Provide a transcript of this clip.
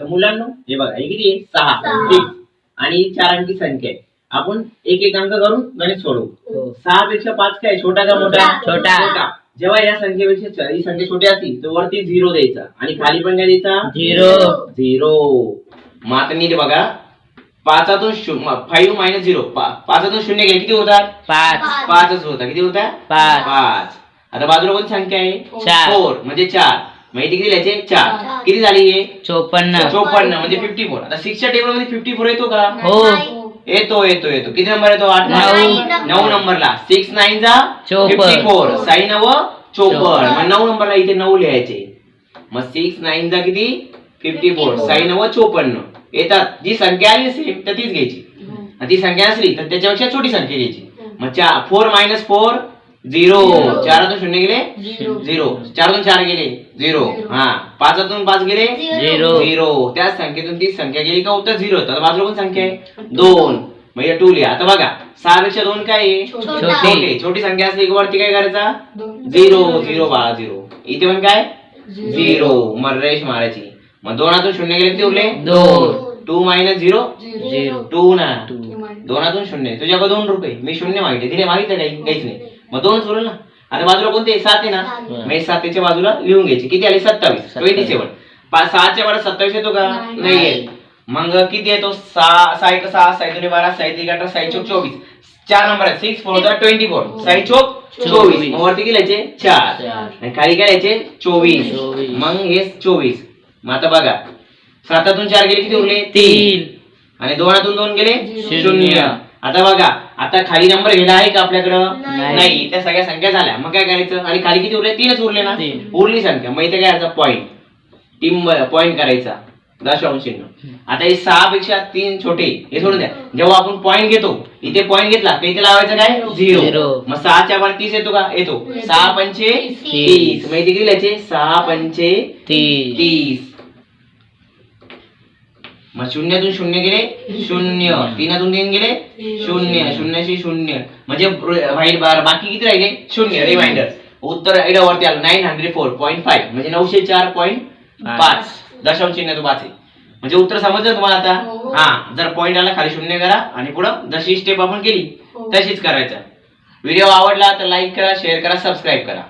तर मुलांना हे बघा हे किती आहे? सहा. Six. आणि चार अंकी संख्या आहे. आपण एक एक अंक करून गणित सोडवू. सहा पेक्षा पाच काय? छोटा का मोठा? छोटा. जेव्हा या संख्येपेक्षा ही संख्या छोटी असतील तर वरती झिरो द्यायचा. आणि खाली पण काय द्यायचा? झिरो. झिरो. आता नीट बघा. पाचातून फाईव्ह मायनस झिरो. पाचातून शून्य गेले किती होतात? पाच. पाचच होता किती होता पाच. पाच. आता बाजूला कोणती संख्या आहे? चार. फोर. म्हणजे चार. इथे किती लिहायचे? चार. किती झाली हे? चोपन्न. चोपन्न म्हणजे फिफ्टी फोर आता सिक्सच्या टेबलमध्ये फिफ्टी फोर येतो का? हो. येतो येतो येतो. किती नंबर येतो? आठ नऊ. नऊ नंबरला. सिक्स नाईन जा. फिफ्टी फोर साई नव चोपन्न. मग नऊ नंबरला इथे नऊ लिहायचे. मग सिक्स नाईन जा किती? Fifty four 54. साई नव चोपन्न. येतात. जी संख्या आली सेम तर तीच घ्यायची. आणि ती संख्या नसली तर त्याच्यापेक्षा छोटी संख्या घ्यायची. मग चार. Four minus four zero. चारातून शून्य गेले? झिरो चारातून चार गेले? झिरो. हा. पाचातून पाच गेले? झिरो झिरो त्या संख्येतून ती संख्या गेली का उत्तर झिरो आता बाजूला कोण संख्या आहे? दोन. म्हणजे टू लिहा. आता बघा. सहा पेक्षा दोन काय आहे? छोटा. छोटे. संख्या असली की वरती काय करायचा? दोन. झिरो झिरो बाळा झिरो इथे पण काय? झिरो मग रेश मारायची. मग दोनातून शून्य गेले किती उरले? दोन. Two minus zero zero two ना. टू दोनातून शून्य. तुझ्याकडे दोन रुपये. मी शून्य मागितले. तिने मागितलं काही काहीच नाही. मग दोनच उरल ना. आता बाजूला कोणते सात आहे ना. मग हे सातीच्या बाजूला लिहून घ्यायचे. किती आले? सत्तावीस. ट्वेंटी सेवन पाच सहाच्या बारा सत्तावीस येतो का? नाही. नाही. येत. मग किती येतो? सहा सहा एक सहा साई दोन्ही बारा साई त्रिक अठरा साई चौक चोवीस. चार नंबर आहे सिक्स फोर ट्वेंटी फोर साई चौक चोवीस. मग वरती गेल्याचे चार. चार. आणि खाली गेल्याचे चोवीस. चोवीस. मग हे चोवीस. मग आता बघा. सातातून चार गेले किती उरले? तीन. आणि दोनातून दोन गेले? शून्य. आता बघा आता खाली नंबर गेला आहे का आपल्याकडं? नाही. नाही. त्या सगळ्या संख्या झाल्या. मग काय करायचं? आणि खाली किती उरले? तीनच उरले ना? तीन. उरली संख्या. मग इथे काय याचा पॉईंट टीम पॉईंट करायचा. दशांश चिन्ह आता हे सहा पेक्षा तीन छोटे. हे सोडून द्या. जेव्हा आपण पॉईंट घेतो इथे पॉईंट घेतला का इथे लावायचं काय? झिरो. मग सहाच्या वर तीस येतो का? येतो. सहा पंचे तीस. मग इथे किती लिहायचे? सहा पंचे तीन तीस. मग शून्यातून शून्य गेले शून्य. तीनातून तीन गेले शून्य. शून्याशी शून्य. म्हणजे वाईट बार. बाकी किती राहिले? शून्य. रिमाइंडर उत्तर एवढ्या वरती आलं. Nine hundred four point five. म्हणजे नऊशे चार पॉईंट पाच. दशांश चिन्ह तो पाच आहे म्हणजे उत्तर समजलं तुम्हाला आता? हो. हा. जर पॉईंट आला खाली शून्य करा आणि पुढं जशी स्टेप आपण केली हो. तशीच करायचं. व्हिडिओ आवडला तर लाईक करा शेअर करा सबस्क्राईब करा.